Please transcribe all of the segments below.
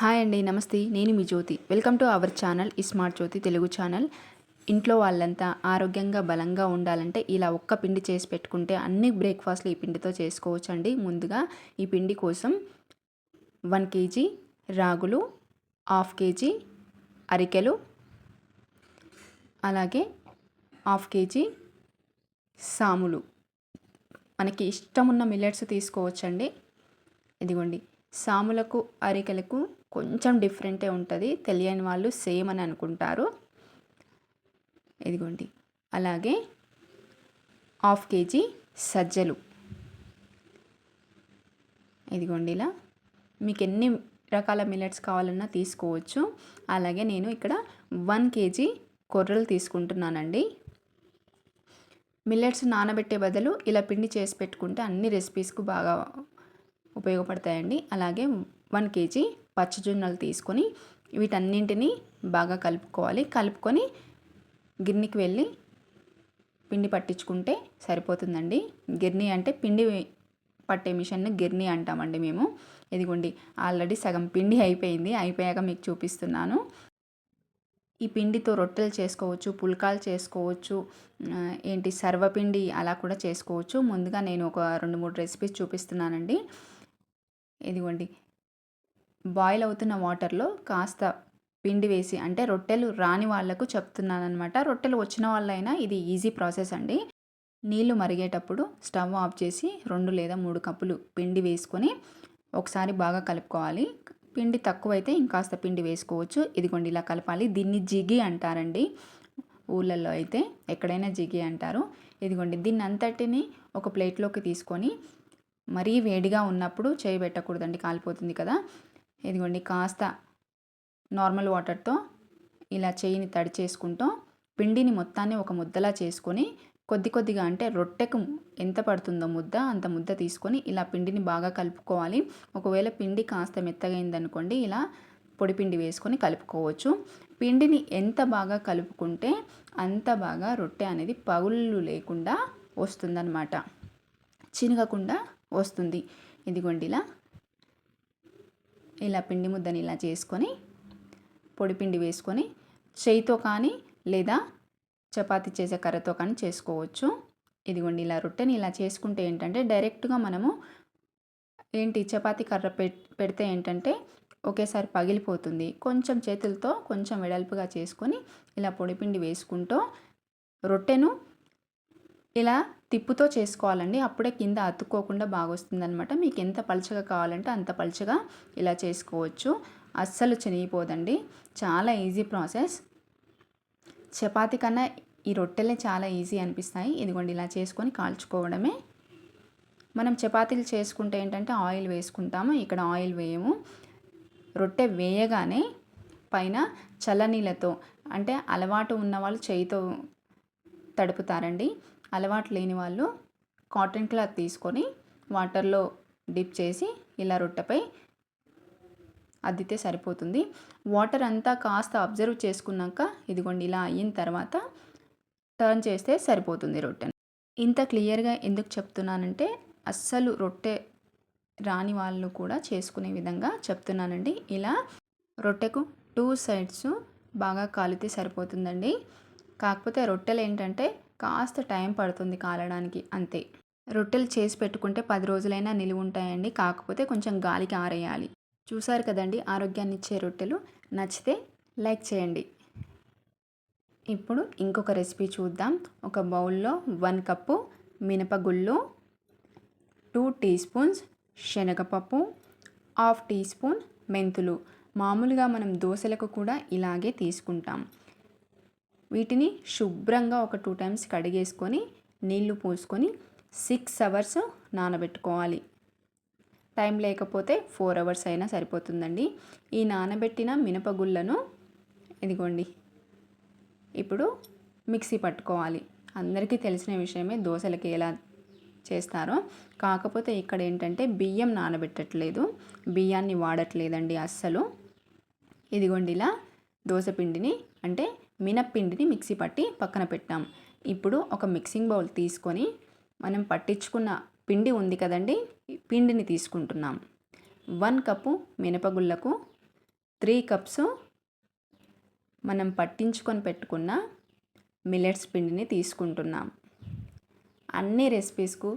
Hi అండి నమస్తే. నేను మీ Jyothi. Welcome to our channel smart Jyothi Telugu channel. ఇంట్లో వాళ్ళంతా ఆరోగ్యంగా బలంగా ఉండాలంటే ఇలా ఒక్క పిండి చేసి పెట్టుకుంటే అన్ని బ్రేక్ఫాస్ట్లు ఈ పిండితో చేసుకోవచ్చు అండి ముందుగా ఈ పిండి కోసం వన్ కేజీ రాగులు హాఫ్ కేజీ అరికెలు అలాగే హాఫ్ కేజీ సాములు. మనకి ఇష్టం ఉన్న మిల్లెట్స్ తీసుకోవచ్చండి. ఇదిగోండి. సాములకు అరికెలకు కొంచెం డిఫరెంటే ఉంటుంది. తెలియని వాళ్ళు సేమ్ అని అనుకుంటారు. ఇదిగోండి. అలాగే హాఫ్ కేజీ సజ్జలు. ఇదిగోండి ఇలా. మీకు ఎన్ని రకాల మిల్లెట్స్ కావాలన్నా తీసుకోవచ్చు. అలాగే నేను ఇక్కడ వన్ కేజీ కొర్రలు తీసుకుంటున్నానండి. మిల్లెట్స్ నానబెట్టే బదులు ఇలా పిండి చేసి పెట్టుకుంటే అన్ని రెసిపీస్కు బాగా ఉపయోగపడతాయండి. అలాగే వన్ కేజీ పచ్చజొన్నలు తీసుకొని వీటన్నింటినీ బాగా కలుపుకోవాలి. కలుపుకొని గిన్నెకి వెళ్ళి పిండి పట్టించుకుంటే సరిపోతుందండి. గిర్నీ అంటే పిండి పట్టే మిషన్ని గిర్నీ అంటామండి మేము. ఇదిగోండి ఆల్రెడీ సగం పిండి అయిపోయింది. అయిపోయాక మీకు చూపిస్తున్నాను. ఈ పిండితో రొట్టెలు చేసుకోవచ్చు పుల్కాలు చేసుకోవచ్చు ఏంటి సర్వపిండి అలా కూడా చేసుకోవచ్చు. ముందుగా నేను ఒక రెండు మూడు రెసిపీస్ చూపిస్తున్నానండి. ఇదిగోండి బాయిల్ అవుతున్న వాటర్లో కాస్త పిండి వేసి అంటే రొట్టెలు రాని వాళ్ళకు చెప్తున్నాను అనమాట రొట్టెలు వచ్చిన వాళ్ళైనా ఇది ఈజీ ప్రాసెస్ అండి. నీళ్ళు మరిగేటప్పుడు స్టవ్ ఆఫ్ చేసి రెండు లేదా మూడు కప్పులు పిండి వేసుకొని ఒకసారి బాగా కలుపుకోవాలి. పిండి తక్కువైతే ఇంకాస్త పిండి వేసుకోవచ్చు. ఇదిగోండి ఇలా కలపాలి. దీన్ని జిగి అంటారండి. ఊళ్ళల్లో అయితే ఎక్కడైనా జిగి అంటారు. ఇదిగోండి దీన్ని అంతటిని ఒక ప్లేట్లోకి తీసుకొని మరీ వేడిగా ఉన్నప్పుడు చేయి పెట్టకూడదండి. కాలిపోతుంది కదా. ఇదిగోండి కాస్త నార్మల్ వాటర్తో ఇలా చేయిని తడి చేసుకుంటూ పిండిని మొత్తాన్ని ఒక ముద్దలా చేసుకొని కొద్ది కొద్దిగా అంటే రొట్టెకు ఎంత పడుతుందో ముద్ద అంత ముద్ద తీసుకొని ఇలా పిండిని బాగా కలుపుకోవాలి. ఒకవేళ పిండి కాస్త మెత్తగైందనుకోండి ఇలా పొడి పిండి వేసుకొని కలుపుకోవచ్చు. పిండిని ఎంత బాగా కలుపుకుంటే అంత బాగా రొట్టె అనేది పగుళ్ళు లేకుండా వస్తుందన్నమాట. చినగకుండా వస్తుంది. ఇదిగోండి ఇలా పిండి ముద్దని ఇలా చేసుకొని పొడి పిండి వేసుకొని చేయితో కానీ లేదా చపాతీ చేసే కర్రతో కానీ చేసుకోవచ్చు. ఇదిగోండి ఇలా రొట్టెని ఇలా చేసుకుంటే ఏంటంటే డైరెక్ట్గా మనము ఏంటి చపాతీ కర్ర పెడితే ఏంటంటే ఒకేసారి పగిలిపోతుంది. కొంచెం చేతులతో కొంచెం వెడల్పుగా చేసుకొని ఇలా పొడిపిండి వేసుకుంటూ రొట్టెను ఇలా తిప్పుతో చేసుకోవాలండి. అప్పుడే కింద అతుక్కోకుండా బాగా వస్తుందనమాట మీకు ఎంత పలుచగా కావాలంటే అంత పలుచగా ఇలా చేసుకోవచ్చు. అస్సలు చినిగిపోదండి. చాలా ఈజీ ప్రాసెస్. చపాతి కన్నా ఈ రొట్టెలే చాలా ఈజీ అనిపిస్తాయి. ఇదిగోండి ఇలా చేసుకొని కాల్చుకోవడమే. మనం చపాతీలు చేసుకుంటే ఏంటంటే ఆయిల్ వేసుకుంటాము. ఇక్కడ ఆయిల్ వేయము. రొట్టె వేయగానే పైన చల్లనీళ్ళతో అంటే అలవాటు ఉన్న వాళ్ళు చేయితో తడుపుతారండి. అలవాటు లేని వాళ్ళు కాటన్ క్లాత్ తీసుకొని వాటర్లో డిప్ చేసి ఇలా రొట్టెపై అద్దితే సరిపోతుంది. వాటర్ అంతా కాస్త అబ్జర్వ్ చేసుకున్నాక ఇదిగోండి ఇలా అయిన తర్వాత టర్న్ చేస్తే సరిపోతుంది రొట్టెను ఇంత క్లియర్గా ఎందుకు చెప్తున్నానంటే అస్సలు రొట్టె రాని వాళ్ళు కూడా చేసుకునే విధంగా చెప్తున్నానండి. ఇలా రొట్టెకు టూ సైడ్స్ బాగా కాలితే సరిపోతుందండి. కాకపోతే రొట్టెలు ఏంటంటే కాస్త టైం పడుతుంది కాలడానికి అంతే. రొట్టెలు చేసి పెట్టుకుంటే పది రోజులైనా నిలువ ఉంటాయండి. కాకపోతే కొంచెం గాలికి ఆరేయాలి. చూసారు కదండి ఆరోగ్యాన్ని ఇచ్చే రొట్టెలు? నచ్చితే లైక్ చేయండి. ఇప్పుడు ఇంకొక రెసిపీ చూద్దాం. ఒక బౌల్లో వన్ కప్పు మినపగుళ్ళు టూ టీ స్పూన్స్ శనగపప్పు హాఫ్ టీ స్పూన్ మెంతులు. మామూలుగా మనం దోశలకు కూడా ఇలాగే తీసుకుంటాం. వీటిని శుభ్రంగా ఒక టూ టైమ్స్ కడిగేసుకొని నీళ్ళు పోసుకొని సిక్స్ అవర్స్ నానబెట్టుకోవాలి. టైం లేకపోతే ఫోర్ అవర్స్ అయినా సరిపోతుందండి. ఈ నానబెట్టిన మినపగుళ్ళను ఇదిగోండి. ఇప్పుడు మిక్సీ పట్టుకోవాలి. అందరికీ తెలిసిన విషయమే దోశలకి ఎలా చేస్తారో. కాకపోతే ఇక్కడ ఏంటంటే బియ్యం నానబెట్టట్లేదు. బియ్యాన్ని వాడట్లేదండి అస్సలు. ఇదిగోండి ఇలా దోశపిండిని అంటే మినప్పిండిని మిక్సీ పట్టి పక్కన పెట్టాం. ఇప్పుడు ఒక మిక్సింగ్ బౌల్ తీసుకొని మనం పట్టించుకున్న పిండి ఉంది కదండి పిండిని తీసుకుంటున్నాం. వన్ కప్పు మినపగుళ్ళకు త్రీ కప్స్ మనం పట్టించుకొని పెట్టుకున్న మిల్లెట్స్ పిండిని తీసుకుంటున్నాం. అన్ని రెసిపీస్కు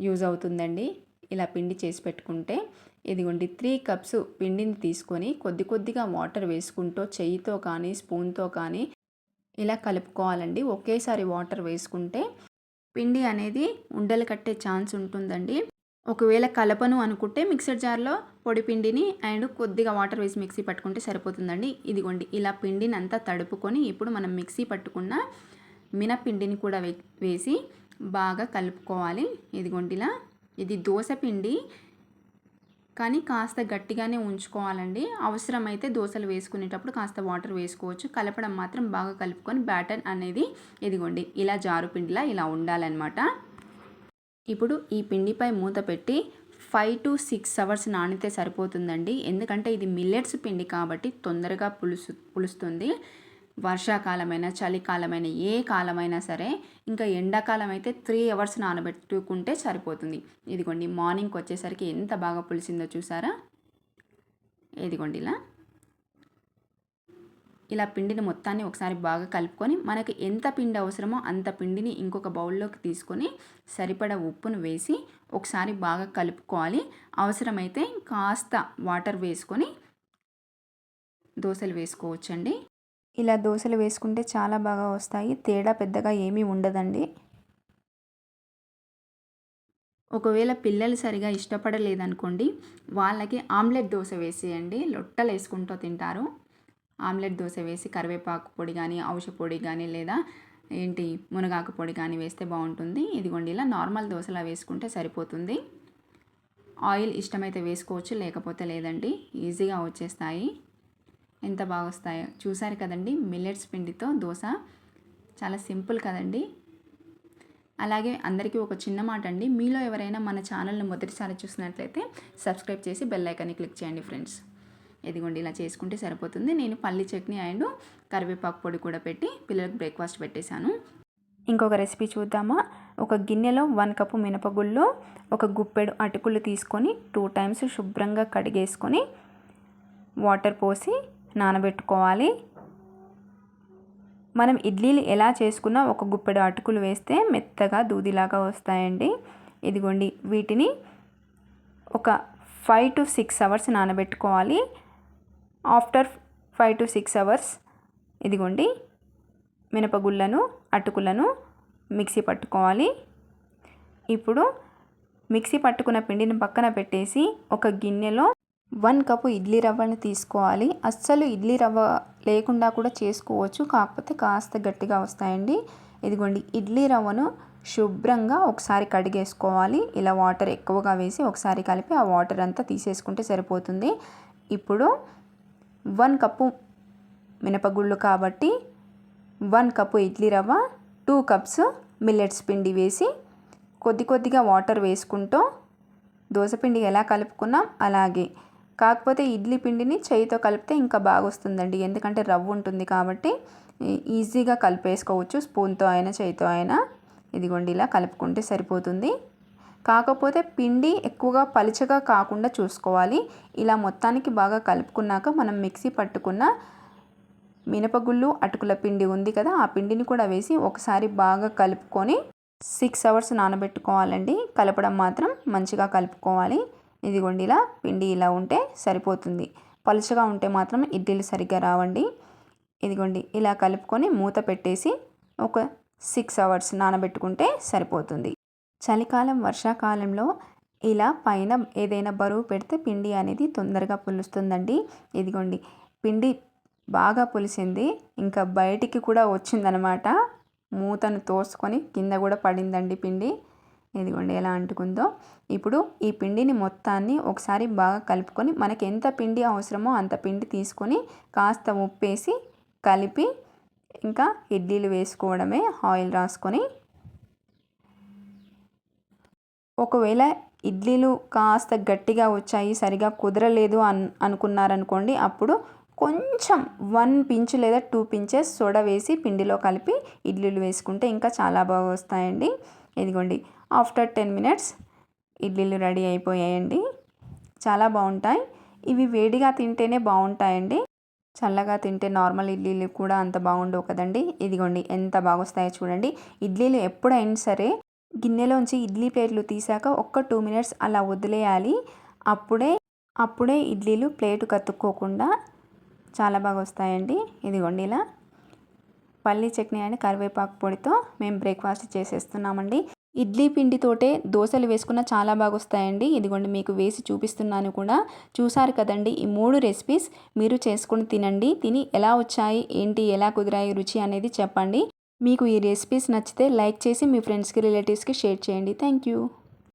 యూజ్ అవుతుందండి. ఇలా పిండి చేసి పెట్టుకుంటే ఇదిగోండి త్రీ కప్స్ పిండిని తీసుకొని కొద్ది కొద్దిగా వాటర్ వేసుకుంటూ చెయ్యితో కానీ స్పూన్తో కానీ ఇలా కలుపుకోవాలండి. ఒకేసారి వాటర్ వేసుకుంటే పిండి అనేది ఉండలు కట్టే ఛాన్స్ ఉంటుందండి. ఒకవేళ కలపను అనుకుంటే మిక్సర్ జార్లో పొడి పిండిని అండ్ కొద్దిగా వాటర్ వేసి మిక్సీ పట్టుకుంటే సరిపోతుందండి. ఇదిగోండి ఇలా పిండిని అంతా తడుపుకొని ఇప్పుడు మనం మిక్సీ పట్టుకున్న మినపిండిని కూడా వేసి బాగా కలుపుకోవాలి. ఇదిగోండి ఇలా ఇది దోశ పిండి కానీ కాస్త గట్టిగానే ఉంచుకోవాలండి. అవసరమైతే దోశలు వేసుకునేటప్పుడు కాస్త వాటర్ వేసుకోవచ్చు. కలపడం మాత్రం బాగా కలుపుకొని బ్యాటర్ అనేది ఇదిగోండి ఇలా జారు పిండిలా ఇలా ఉండాలన్నమాట. ఇప్పుడు ఈ పిండిపై మూత పెట్టి ఫైవ్ టు సిక్స్ అవర్స్ నానితే సరిపోతుందండి. ఎందుకంటే ఇది మిల్లెట్స్ పిండి కాబట్టి తొందరగా పులుసు పులుస్తుంది. వర్షాకాలమైన చలికాలమైన ఏ కాలమైనా సరే ఇంకా ఎండాకాలం అయితే త్రీ అవర్స్ నానబెట్టుకుంటే సరిపోతుంది. ఇదిగోండి మార్నింగ్కి వచ్చేసరికి ఎంత బాగా పులిసిందో చూసారా? ఇదిగోండి ఇలా. ఇలా పిండిని మొత్తాన్ని ఒకసారి బాగా కలుపుకొని మనకి ఎంత పిండి అవసరమో అంత పిండిని ఇంకొక బౌల్లోకి తీసుకొని సరిపడా ఉప్పును వేసి ఒకసారి బాగా కలుపుకోవాలి. అవసరమైతే కాస్త వాటర్ వేసుకొని దోశలు వేసుకోవచ్చండి. ఇలా దోశలు వేసుకుంటే చాలా బాగా వస్తాయి. తేడా పెద్దగా ఏమీ ఉండదండి. ఒకవేళ పిల్లలు సరిగా ఇష్టపడలేదనుకోండి వాళ్ళకి ఆమ్లెట్ దోశ వేసేయండి. లొట్టలు వేసుకుంటూ తింటారు. ఆమ్లెట్ దోశ వేసి కరివేపాకు పొడి కానీ ఔష పొడి కానీ లేదా ఏంటి మునగాకు పొడి కానీ వేస్తే బాగుంటుంది. ఇదిగోండి ఇలా నార్మల్ దోశలా వేసుకుంటే సరిపోతుంది. ఆయిల్ ఇష్టమైతే వేసుకోవచ్చు లేకపోతే లేదండి. ఈజీగా వచ్చేస్తాయి. ఎంత బాగా వస్తాయో చూసారు కదండి మిల్లెట్స్ పిండితో దోశ. చాలా సింపుల్ కదండి. అలాగే అందరికీ ఒక చిన్న మాట అండి మీలో ఎవరైనా మన ఛానల్ని మొదటిసారి చూసినట్లయితే సబ్స్క్రైబ్ చేసి బెల్ ఐకాన్ని క్లిక్ చేయండి ఫ్రెండ్స్. ఇదిగోండి ఇలా చేసుకుంటే సరిపోతుంది. నేను పల్లి చట్నీ అండ్ కరివేపాకు పొడి కూడా పెట్టి పిల్లలకు బ్రేక్ఫాస్ట్ పెట్టేశాను. ఇంకొక రెసిపీ చూద్దామా? ఒక గిన్నెలో వన్ కప్పు మినపగుళ్ళు ఒక గుప్పెడు అటుకులు తీసుకొని టూ టైమ్స్ శుభ్రంగా కడిగేసుకొని వాటర్ పోసి నానబెట్టుకోవాలి. మనం ఇడ్లీలు ఎలా చేసుకున్నా ఒక గుప్పెడు అటుకులు వేస్తే మెత్తగా దూదిలాగా వస్తాయండి. ఇదిగోండి వీటిని ఒక ఫైవ్ టు సిక్స్ అవర్స్ నానబెట్టుకోవాలి. After five to six hours ఇదిగోండి మినపగుళ్ళను అటుకులను మిక్సీ పట్టుకోవాలి. ఇప్పుడు మిక్సీ పట్టుకున్న పిండిని పక్కన పెట్టేసి ఒక గిన్నెలో వన్ కప్పు ఇడ్లీ రవ్వని తీసుకోవాలి. అస్సలు ఇడ్లీ రవ్వ లేకుండా కూడా చేసుకోవచ్చు. కాకపోతే కాస్త గట్టిగా వస్తాయండి. ఇదిగోండి ఇడ్లీ రవ్వను శుభ్రంగా ఒకసారి కడిగేసుకోవాలి. ఇలా వాటర్ ఎక్కువగా వేసి ఒకసారి కలిపి ఆ వాటర్ అంతా తీసేసుకుంటే సరిపోతుంది. ఇప్పుడు వన్ కప్పు మినపగుళ్ళు కాబట్టి వన్ కప్పు ఇడ్లీ రవ్వ టూ కప్స్ మిల్లెట్స్ పిండి వేసి కొద్ది కొద్దిగా వాటర్ వేసుకుంటూ దోశపిండి ఎలా కలుపుకున్నాం? అలాగే కాకపోతే ఇడ్లీ పిండిని చేయితో కలిపితే ఇంకా బాగా వస్తుందండి ఎందుకంటే రవ్వ ఉంటుంది కాబట్టి ఈజీగా కలిపేసుకోవచ్చు. స్పూన్తో అయినా చేయితో అయినా. ఇదిగోండి ఇలా కలుపుకుంటే సరిపోతుంది. కాకపోతే పిండి ఎక్కువగా పలుచగా కాకుండా చూసుకోవాలి. ఇలా మొత్తానికి బాగా కలుపుకున్నాక మనం మిక్సీ పట్టుకున్న మినపగుళ్ళు అటుకుల పిండి ఉంది కదా ఆ పిండిని కూడా వేసి ఒకసారి బాగా కలుపుకొని సిక్స్ అవర్స్ నానబెట్టుకోవాలండి. కలపడం మాత్రం మంచిగా కలుపుకోవాలి. ఇదిగోండి ఇలా పిండి ఇలా ఉంటే సరిపోతుంది. పలుచగా ఉంటే మాత్రం ఇడ్లీలు సరిగ్గా రావండి. ఇదిగోండి ఇలా కలుపుకొని మూత పెట్టేసి ఒక సిక్స్ అవర్స్ నానబెట్టుకుంటే సరిపోతుంది. చలికాలం వర్షాకాలంలో ఇలా పైన ఏదైనా బరువు పెడితే పిండి అనేది తొందరగా పులుస్తుందండి. ఇదిగోండి పిండి బాగా పులిసింది ఇంకా బయటికి కూడా వచ్చిందనమాట. మూతను తోసుకొని కింద కూడా పడిందండి పిండి. ఇదిగోండి ఎలా అంటుకుందో. ఇప్పుడు ఈ పిండిని మొత్తాన్ని ఒకసారి బాగా కలుపుకొని మనకి ఎంత పిండి అవసరమో అంత పిండి తీసుకొని కాస్త ఉప్పేసి కలిపి ఇంకా ఇడ్లీలు వేసుకోవడమే ఆయిల్ రాసుకొని. ఒకవేళ ఇడ్లీలు కాస్త గట్టిగా వచ్చాయి సరిగా కుదరలేదు అన్ అనుకున్నారనుకోండి అప్పుడు కొంచెం వన్ పించ్ లేదా టూ పించెస్ సోడా వేసి పిండిలో కలిపి ఇడ్లీలు వేసుకుంటే ఇంకా చాలా బాగా వస్తాయండి. ఇదిగోండి ఆఫ్టర్ టెన్ మినిట్స్ ఇడ్లీలు రెడీ అయిపోయాయండి. చాలా బాగుంటాయి. ఇవి వేడిగా తింటేనే బాగుంటాయండి. చల్లగా తింటే నార్మల్ ఇడ్లీలు కూడా అంత బాగుండవు కదండి. ఇదిగోండి ఎంత బాగా వస్తాయో చూడండి. ఇడ్లీలు ఎప్పుడైనా సరే గిన్నెలోంచి ఇడ్లీ ప్లేట్లు తీసాక ఒక్క టూ మినిట్స్ అలా వదిలేయాలి. అప్పుడే అప్పుడే ఇడ్లీలు ప్లేటు కత్తుక్కోకుండా చాలా బాగా వస్తాయండి ఇదిగోండి ఇలా. పల్లీ చట్నీ అని కరివేపాకు పొడితో మేము బ్రేక్ఫాస్ట్ చేసేస్తున్నామండి. ఇడ్లీ పిండితోటే దోశలు వేసుకున్న చాలా బాగా వస్తాయండి ఇదిగోండి మీకు వేసి చూపిస్తున్నాను కూడా. చూసారు కదండి ఈ మూడు రెసిపీస్ మీరు చేసుకొని తినండి. తిని ఎలా వచ్చాయి ఏంటి ఎలా కుదిరాయి రుచి అనేది చెప్పండి. మీకు ఈ రెసిపీస్ నచ్చితే లైక్ చేసి మీ ఫ్రెండ్స్కి రిలేటివ్స్కి షేర్ చేయండి. Thank you